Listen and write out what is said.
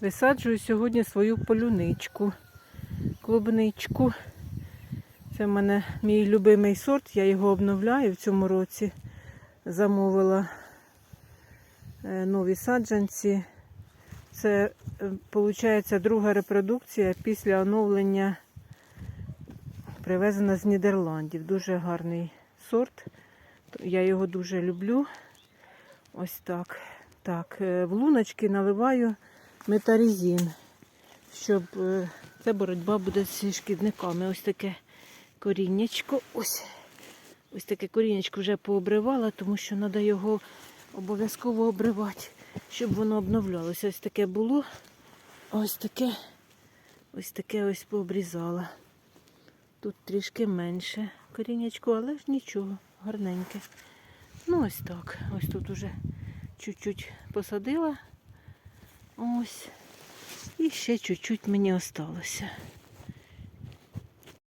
Висаджую сьогодні свою полюничку, клубничку. Це в мене мій любимий сорт, я його обновляю в цьому році. Замовила е, нові саджанці. Це, виходить, друга репродукція після оновлення привезена з Нідерландів. Дуже гарний сорт. Я його дуже люблю. Ось так. Так, е, в луночки наливаю метарізін, щоб е, це боротьба буде зі шкідниками. Ось таке коріннячко. Ось. Ось таке коріннячко вже пообривала, тому що треба його обов'язково обривати, щоб воно обновлялося. Ось таке було. Ось таке, ось таке ось пообрізала. Тут трішки менше коріннячко, але ж нічого, гарненьке. Ну, ось так. Ось тут уже чуть-чуть посадила. Ось. І ще чуть-чуть мені осталося.